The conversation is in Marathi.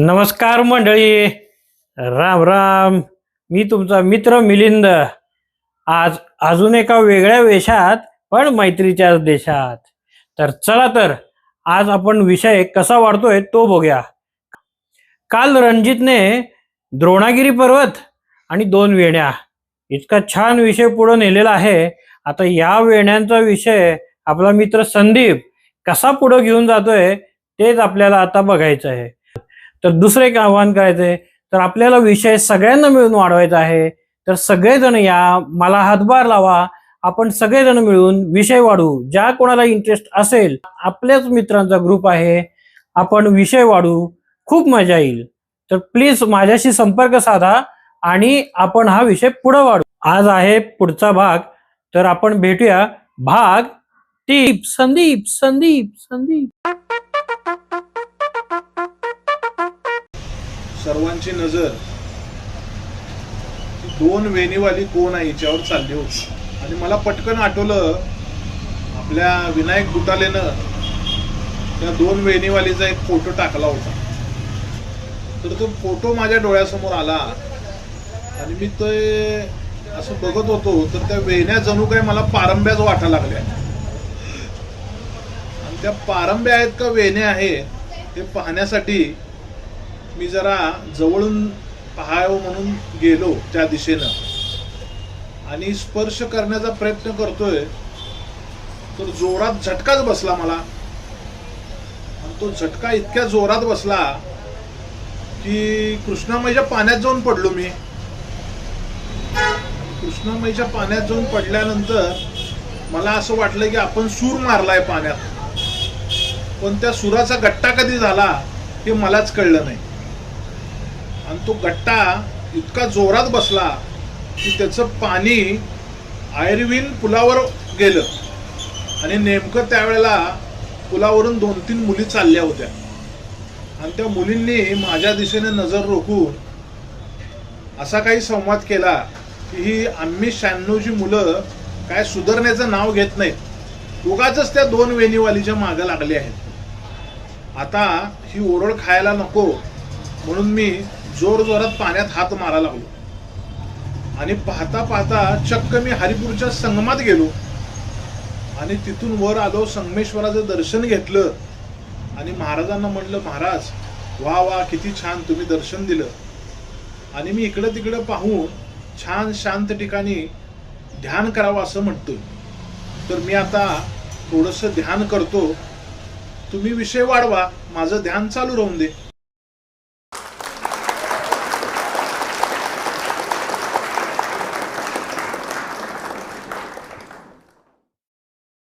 नमस्कार मंडळी. राम राम. मी तुमचा मित्र मिलिंद. आज अजून एका वेगळ्या वेशात पण मैत्रीच्या देशात. तर चला तर आज आपण विषय कसा वाढतोय तो बघूया. काल रणजितने द्रोणागिरी पर्वत आणि दोन वेण्या. इतका छान विषय पुढे नेलेला आहे. आता या वेण्यांचा विषय आपला मित्र संदीप कसा पुढे घेऊन जातोय तेच आपल्याला आता बघायचं आहे. तर दुसरं एक आव्हान करायचंय तर आपल्याला विषय सगळ्यांना मिळून वाढवायचा आहे. तर सगळेजण या मला हातभार लावा आपण सगळेजण मिळून विषय वाढवू ज्या कोणाला इंटरेस्ट असेल आपल्याच मित्रांचा ग्रुप आहे आपण विषय वाढू. खूप मजा येईल. तर प्लीज माझ्याशी संपर्क साधा आणि आपण हा विषय पुढे वाढू. आज आहे पुढचा भाग. तर आपण भेटूया. भाग टीप संदीप संदीप संदीप. सर्वांची नजर दोन वेणीवाली कोण आहे याच्यावर चालली होती. आणि मला पटकन आठवलं आपल्या विनायक बुटालेनं त्या दोन वेणीवालीचा एक फोटो टाकला होता. तर तो फोटो माझ्या डोळ्यासमोर आला. आणि मी ते असं बघत होतो तर त्या वेण्या जणू काय मला पारंब्याच वाटायला लागल्या. आणि त्या पारंब्या आहेत का वेण्या आहेत हे पाहण्यासाठी मी जरा जवळून पाहावं म्हणून गेलो त्या दिशेनं. आणि स्पर्श करण्याचा प्रयत्न करतोय. तर जोरात झटकाच बसला मला. आणि तो झटका इतक्या जोरात बसला की कृष्णामाईच्या पाण्यात जाऊन पडलो मी. कृष्णामाईच्या पाण्यात जाऊन पडल्यानंतर मला असं वाटलं की आपण सूर मारलाय पाण्यात. पण त्या सुराचा गट्टा कधी झाला हे मलाच कळलं नाही. आणि तो गट्टा इतका जोरात बसला की त्याचं पाणी आयर्विन पुलावर गेलं. आणि नेमकं त्यावेळेला पुलावरून दोन तीन मुली चालल्या होत्या. आणि त्या मुलींनी माझ्या दिशेने नजर रोखून असा काही संवाद केला की ही आम्ही शहाण्णवची मुलं काय सुधारण्याचं नाव घेत नाहीत. उगाच त्या दोन वेणीवालीच्या मागं लागले आहेत. आता ही ओरड खायला नको म्हणून मी जोर जोरात पाण्यात हात मारा लागलो. आणि पाहता पाहता चक्क मी हरिपूरच्या संगमात गेलो. आणि तिथून वर आलो संगमेश्वराचं दर्शन घेतलं. आणि महाराजांना म्हटलं महाराज वा वा किती छान तुम्ही दर्शन दिलं. आणि मी इकडं तिकडं पाहून छान शांत ठिकाणी ध्यान करावं असं म्हणतो तर मी आता थोडंसं ध्यान करतो. तुम्ही विषय वाढवा माझं ध्यान चालू राहून दे.